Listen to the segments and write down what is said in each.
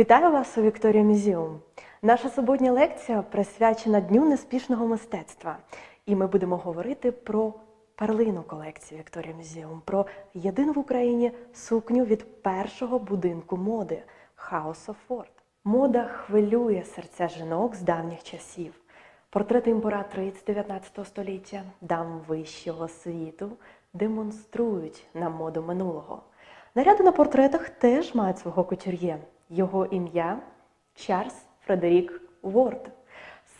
Вітаю вас у Вікторія Мюзіум. Наша суботня лекція присвячена Дню неспішного мистецтва. І ми будемо говорити про перлину колекції Вікторія Мюзіум, про єдину в Україні сукню від першого будинку моди House of Ford. Мода хвилює серця жінок з давніх часів. Портрети імператриць 19 століття, дам вищого світу демонструють нам моду минулого. Наряди на портретах теж мають свого кутюр'є. Його ім'я Чарльз Фредерік Ворд.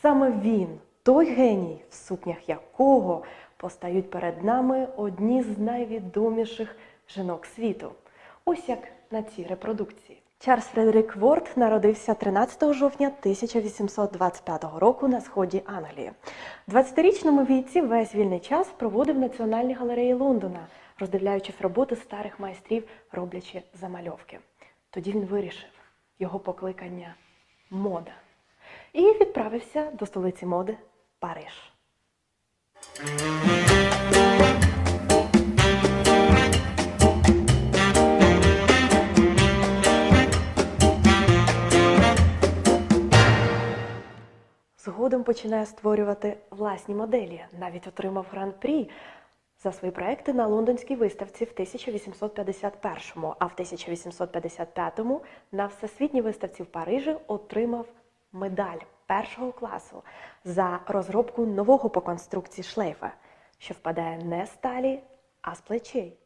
Саме він, той геній, в сукнях якого постають перед нами одні з найвідоміших жінок світу. Ось як на цій репродукції. Чарльз Фредерік Ворд народився 13 жовтня 1825 року на сході Англії. В 20-річному віці весь вільний час проводив в Національній галереї Лондона, роздивляючись роботи старих майстрів, роблячи замальовки. Тоді він вирішив його покликання мода і відправився до столиці моди Париж. Згодом починає створювати власні моделі. Навіть отримав гран-прі за свої проекти на лондонській виставці в 1851-му, а в 1855-му на всесвітній виставці в Парижі отримав медаль першого класу за розробку нового по конструкції шлейфа, що впадає не з сталі, а з плечей.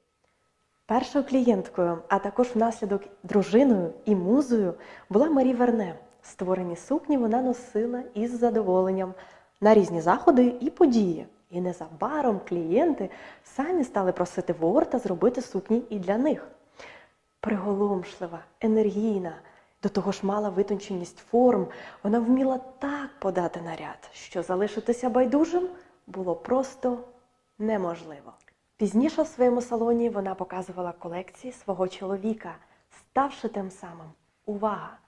Першою клієнткою, а також внаслідок дружиною і музою була Марі Верне. Створені сукні вона носила із задоволенням на різні заходи і події. І незабаром клієнти самі стали просити Ворта зробити сукні і для них. Приголомшлива, енергійна, до того ж мала витонченість форм, вона вміла так подати наряд, що залишитися байдужим було просто неможливо. Пізніше в своєму салоні вона показувала колекції свого чоловіка, ставши тим самим увага!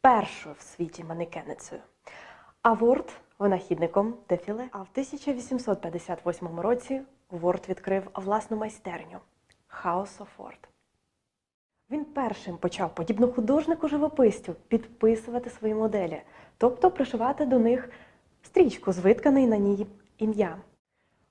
першою в світі манекеницею. А Ворд винахідником дефіле. А в 1858 році Ворд відкрив власну майстерню House of Ford. Він першим почав, подібно художнику живописцю, підписувати свої моделі, тобто пришивати до них стрічку з витканий на ній ім'я.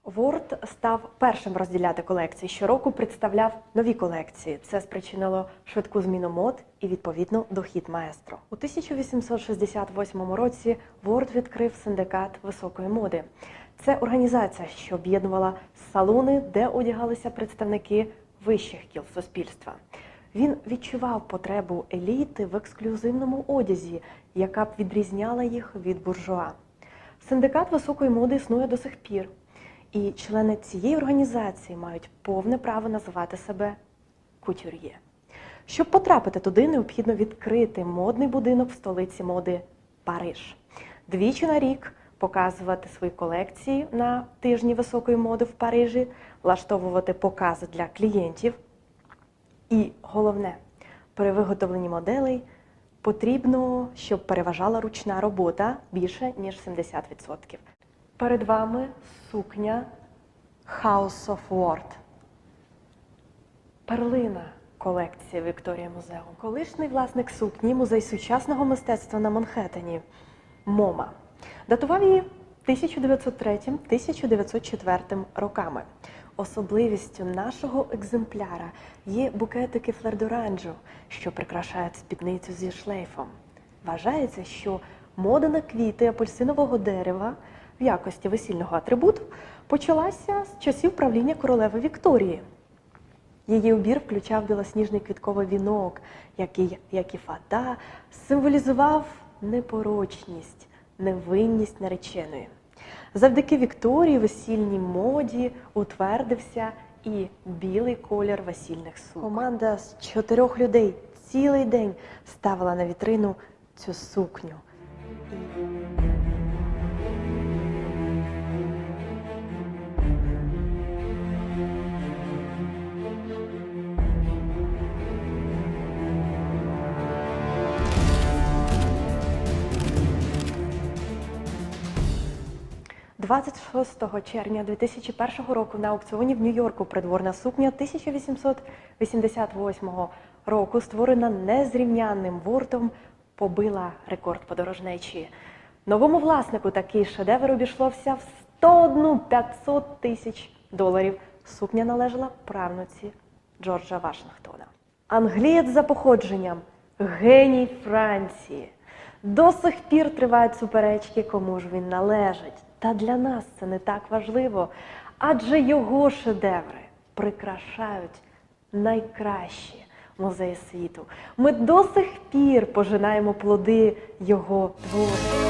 Ворд став першим розділяти колекції. Щороку представляв нові колекції. Це спричинило швидку зміну мод і відповідно дохід маестро. У 1868 році Ворд відкрив синдикат високої моди. Це організація, що об'єднувала салони, де одягалися представники вищих кіл суспільства. Він відчував потребу еліти в ексклюзивному одязі, яка б відрізняла їх від буржуа. Синдикат високої моди існує до сих пір. І члени цієї організації мають повне право називати себе кутюр'є. Щоб потрапити туди, необхідно відкрити модний будинок в столиці моди Париж. Двічі на рік показувати свої колекції на тижні високої моди в Парижі, влаштовувати покази для клієнтів. І головне, при виготовленні моделей потрібно, щоб переважала ручна робота більше ніж 70%. Перед вами сукня House of Word. Перлина колекції Вікторія Музеум. Колишній власник сукні музей сучасного мистецтва на Манхеттені МОМА. Датував її 1903-1904 роками. Особливістю нашого екземпляра є букетики флердоранджо, що прикрашають спідницю зі шлейфом. Вважається, що мода на квіти апельсинового дерева в якості весільного атрибуту почалася з часів правління королеви Вікторії. Її убір включав білосніжний квітковий вінок, який, як і фата, символізував непорочність, невинність нареченої. Завдяки Вікторії весільній моді утвердився і білий колір весільних сукон. Команда з чотирьох людей цілий день ставила на вітрину цю сукню. 26 червня 2001 року на аукціоні в Нью-Йорку придворна сукня 1888 року, створена незрівнянним вуртом, побила рекорд подорожнечі. Новому власнику такий шедевр обійшлося в 101 500 тисяч доларів. Сукня належала правнуці Джорджа Вашингтона. Англієць за походженням, геній Франції. До сих пір тривають суперечки, кому ж він належить. Та для нас це не так важливо, адже його шедеври прикрашають найкращі музеї світу. Ми до сих пір пожинаємо плоди його творів.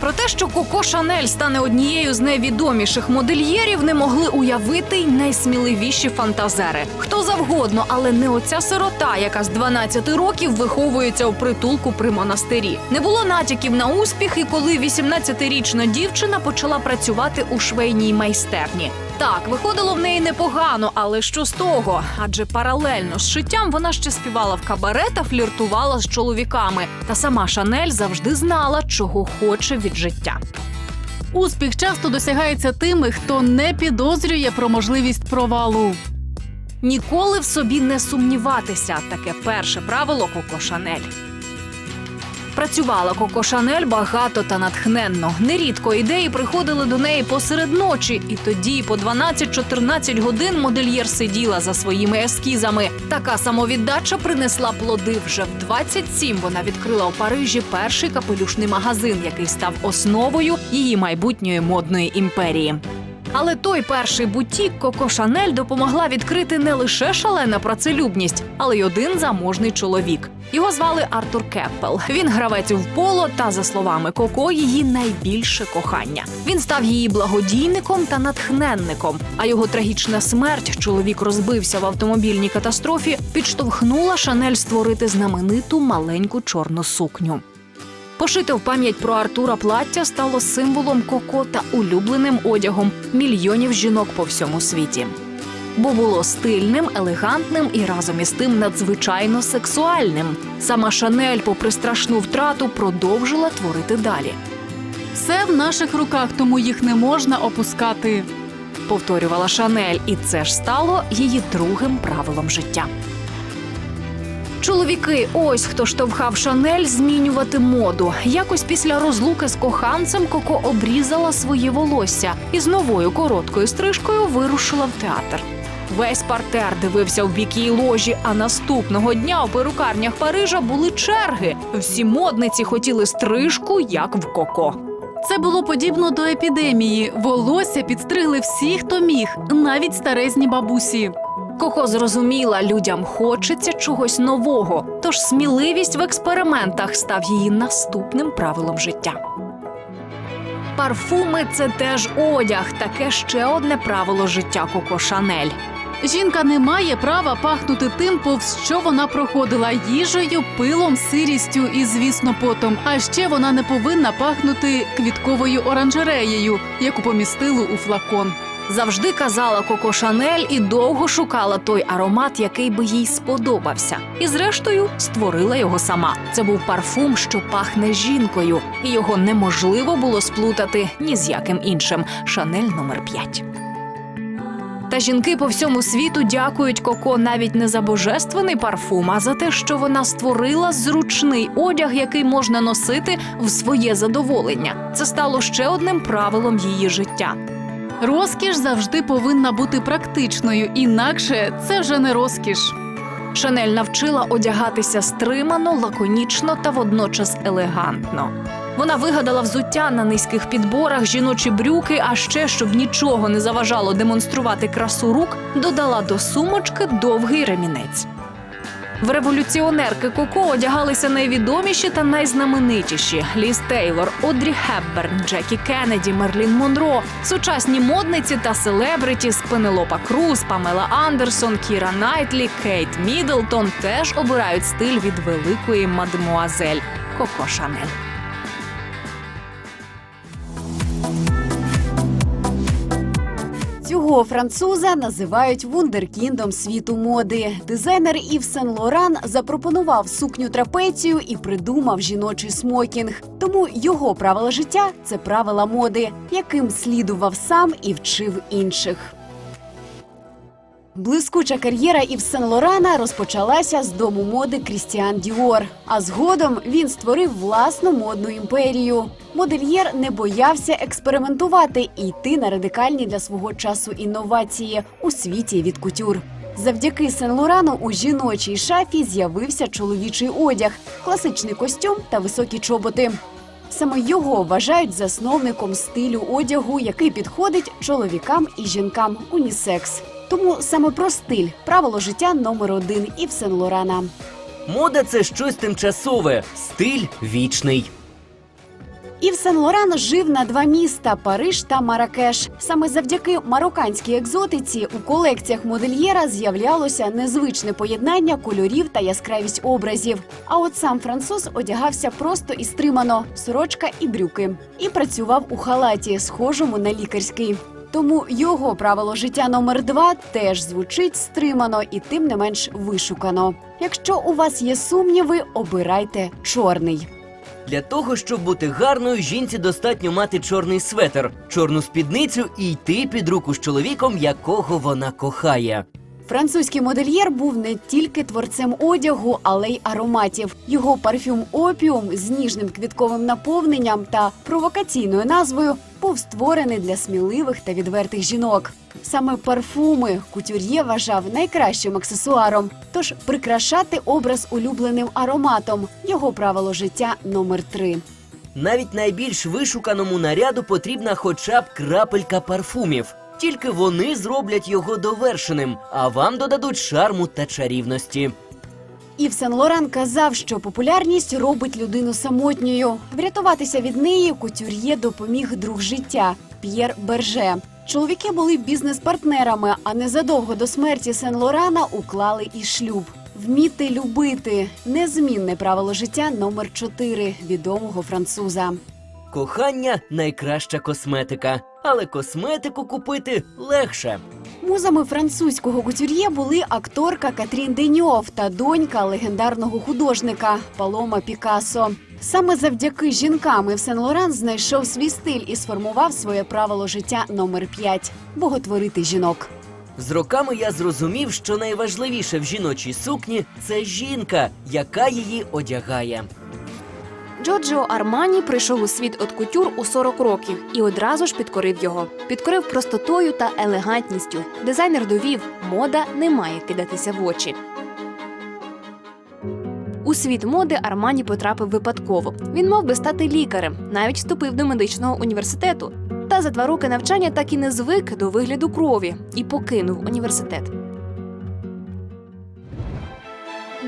Про те, що Коко Шанель стане однією з найвідоміших модельєрів, не могли уявити й найсміливіші фантазери. Завгодно, але не оця сирота, яка з 12 років виховується у притулку при монастирі. Не було натяків на успіх, і коли 18-річна дівчина почала працювати у швейній майстерні. Так, виходило в неї непогано, але що з того? Адже паралельно з шиттям вона ще співала в кабаре та фліртувала з чоловіками. Та сама Шанель завжди знала, чого хоче від життя. Успіх часто досягається тими, хто не підозрює про можливість провалу. Ніколи в собі не сумніватися таке перше правило Коко Шанель. Працювала Коко Шанель багато та натхненно. Нерідко ідеї приходили до неї посеред ночі, і тоді по 12-14 годин модельєр сиділа за своїми ескізами. Така самовіддача принесла плоди вже в 27 Вона відкрила у Парижі перший капелюшний магазин, який став основою її майбутньої модної імперії. Але той перший бутік Коко Шанель допомогла відкрити не лише шалена працелюбність, але й один заможний чоловік. Його звали Артур Кеппел. Він гравець в поло та, за словами Коко, її найбільше кохання. Він став її благодійником та натхненником. А його трагічна смерть чоловік розбився в автомобільній катастрофі, підштовхнула Шанель створити знамениту маленьку чорну сукню. Пошите в пам'ять про Артура плаття стало символом коко та улюбленим одягом мільйонів жінок по всьому світі. Бо було стильним, елегантним і разом із тим надзвичайно сексуальним. Сама Шанель, попри страшну втрату, продовжила творити далі. Все в наших руках, тому їх не можна опускати. Повторювала Шанель, і це ж стало її другим правилом життя. Чоловіки, ось хто штовхав Шанель змінювати моду. Якось після розлуки з коханцем Коко обрізала своє волосся і з новою короткою стрижкою вирушила в театр. Весь партер дивився в бік її ложі, а наступного дня у перукарнях Парижа були черги. Всі модниці хотіли стрижку, як в Коко. Це було подібно до епідемії. Волосся підстригли всі, хто міг, навіть старезні бабусі. Коко зрозуміла, людям хочеться чогось нового, тож сміливість в експериментах став її наступним правилом життя. Парфуми це теж одяг, таке ще одне правило життя Коко Шанель. Жінка не має права пахнути тим, повз що вона проходила їжею, пилом, сирістю і, звісно, потом. А ще вона не повинна пахнути квітковою оранжереєю, яку помістили у флакон. Завжди казала Коко Шанель і довго шукала той аромат, який би їй сподобався. І зрештою створила його сама. Це був парфум, що пахне жінкою, і його неможливо було сплутати ні з яким іншим. Шанель номер 5 Та жінки по всьому світу дякують Коко навіть не за божественний парфум, а за те, що вона створила зручний одяг, який можна носити в своє задоволення. Це стало ще одним правилом її життя. Розкіш завжди повинна бути практичною, інакше це вже не розкіш. Шанель навчила одягатися стримано, лаконічно та водночас елегантно. Вона вигадала взуття на низьких підборах, жіночі брюки, а ще, щоб нічого не заважало демонструвати красу рук, додала до сумочки довгий ремінець. В революціонерки Коко одягалися найвідоміші та найзнаменитіші: Ліз Тейлор, Одрі Хепберн, Джекі Кеннеді, Мерлін Монро, сучасні модниці та селебритіс Пенелопа Круз, Памела Андерсон, Кіра Найтлі, Кейт Мідлтон теж обирають стиль від великої мадемуазель Коко Шанель. Цього француза називають вундеркіндом світу моди. Дизайнер Ів Сен Лоран запропонував сукню трапецію і придумав жіночий смокінг. Тому його правила життя це правила моди, яким слідував сам і вчив інших. Блискуча кар'єра Ів Сен Лорана розпочалася з дому моди Крістіан Діор. А згодом він створив власну модну імперію. Модельєр не боявся експериментувати і йти на радикальні для свого часу інновації у світі від кутюр. Завдяки Сен Лорану у жіночій шафі з'явився чоловічий одяг, класичний костюм та високі чоботи. Саме його вважають засновником стилю одягу, який підходить чоловікам і жінкам унісекс. Тому саме про стиль правило життя номер один Ів Сен Лорана. Мода це щось тимчасове, стиль вічний. Ів Сен Лоран жив на два міста Париж та Маракеш. Саме завдяки марокканській екзотиці у колекціях модельєра з'являлося незвичне поєднання кольорів та яскравість образів. А от сам француз одягався просто і стримано, сорочка і брюки, і працював у халаті, схожому на лікарський. Тому його правило життя номер два теж звучить стримано і тим не менш вишукано. Якщо у вас є сумніви, обирайте чорний. Для того, щоб бути гарною, жінці достатньо мати чорний светр, чорну спідницю і йти під руку з чоловіком, якого вона кохає. Французький модельєр був не тільки творцем одягу, але й ароматів. Його парфюм опіум з ніжним квітковим наповненням та провокаційною назвою був створений для сміливих та відвертих жінок. Саме парфуми кутюр'є вважав найкращим аксесуаром. Тож прикрашати образ улюбленим ароматом його правило життя номер три. Навіть найбільш вишуканому наряду потрібна хоча б крапелька парфумів. Тільки вони зроблять його довершеним, а вам додадуть шарму та чарівності. Ів Сен Лоран казав, що популярність робить людину самотньою. Врятуватися від неї кутюр'є допоміг друг життя П'єр Берже. Чоловіки були бізнес-партнерами, а незадовго до смерті Сен Лорана уклали і шлюб. Вміти любити незмінне правило життя номер 4 відомого француза. Кохання найкраща косметика, але косметику купити легше. Музами французького кутюр'є були акторка Катрін Деньов та донька легендарного художника Палома Пікассо. Саме завдяки жінкам Ів Сен Лоран знайшов свій стиль і сформував своє правило життя номер 5 – боготворити жінок. З роками я зрозумів, що найважливіше в жіночій сукні це жінка, яка її одягає. Джорджіо Армані прийшов у світ от кутюр у 40 років і одразу ж підкорив його. Підкорив простотою та елегантністю. Дизайнер довів, мода не має кидатися в очі. У світ моди Армані потрапив випадково. Він мав би стати лікарем, навіть вступив до медичного університету. Та за два роки навчання так і не звик до вигляду крові і покинув університет.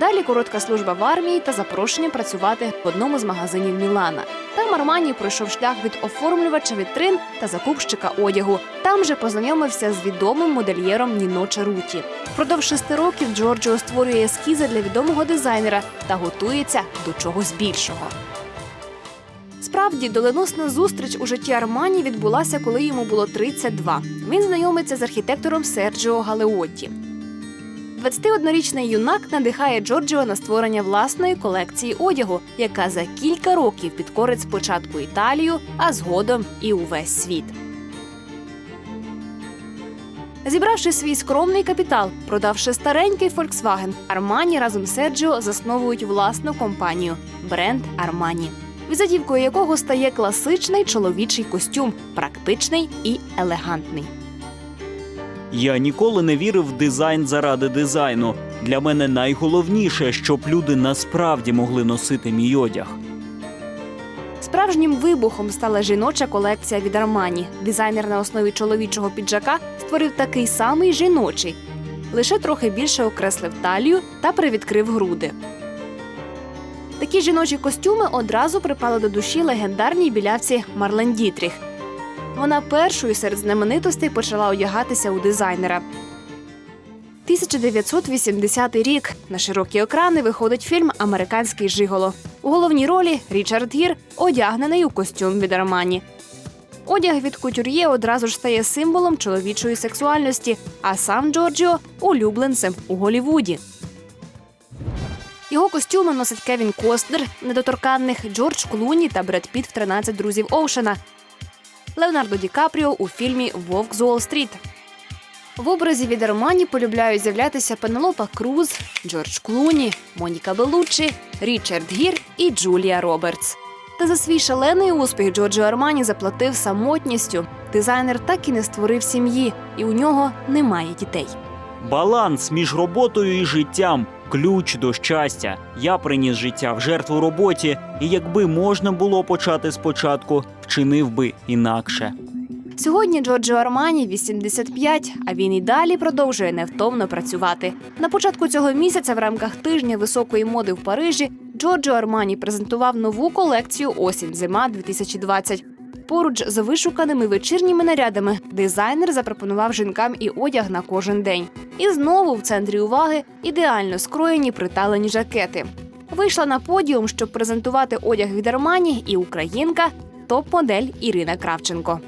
Далі коротка служба в армії та запрошення працювати в одному з магазинів Мілана. Там Армані пройшов шлях від оформлювача вітрин та закупщика одягу. Там же познайомився з відомим модельєром Ніно Чаруті. Впродовж шести років Джорджіо створює ескізи для відомого дизайнера та готується до чогось більшого. Справді, доленосна зустріч у житті Армані відбулася, коли йому було 32. Він знайомиться з архітектором Серджіо Галеотті. 21-річний юнак надихає Джорджіо на створення власної колекції одягу, яка за кілька років підкорить спочатку Італію, а згодом і увесь світ. Зібравши свій скромний капітал, продавши старенький Volkswagen, Армані разом з Серджіо засновують власну компанію бренд Армані, візитівкою якого стає класичний чоловічий костюм, практичний і елегантний. Я ніколи не вірив в дизайн заради дизайну. Для мене найголовніше, щоб люди насправді могли носити мій одяг. Справжнім вибухом стала жіноча колекція від Армані. Дизайнер на основі чоловічого піджака створив такий самий жіночий, лише трохи більше окреслив талію та привідкрив груди. Такі жіночі костюми одразу припали до душі легендарній білявці Марлен Дітріх. Вона першою серед знаменитостей почала одягатися у дизайнера. 1980 рік на широкі екрани виходить фільм Американський Жиголо. У головній ролі Річард Гір одягнений у костюм від Армані. Одяг від кутюр'є одразу ж стає символом чоловічої сексуальності, а сам Джорджіо улюбленцем у Голівуді. Його костюми носить Кевін Костнер, недоторканних Джордж Клуні та Бред Піт в «13 друзів Оушена, Леонардо Ді Капріо у фільмі Вовк з Уолл-стріт. В образі від Армані полюбляють з'являтися Пенелопа Круз, Джордж Клуні, Моніка Белуччі, Річард Гір і Джулія Робертс. Та за свій шалений успіх Джорджо Армані заплатив самотністю. Дизайнер так і не створив сім'ї, і у нього немає дітей. Баланс між роботою і життям ключ до щастя. Я приніс життя в жертву роботі, і якби можна було почати спочатку, вчинив би інакше. Сьогодні Джорджо Армані 85, а він і далі продовжує невтомно працювати. На початку цього місяця, в рамках тижня високої моди в Парижі, Джорджо Армані презентував нову колекцію Осінь-зима 2020. Поруч з вишуканими вечірніми нарядами дизайнер запропонував жінкам і одяг на кожен день. І знову в центрі уваги ідеально скроєні приталені жакети. Вийшла на подіум, щоб презентувати одяг від Армані і українка топ-модель Ірина Кравченко.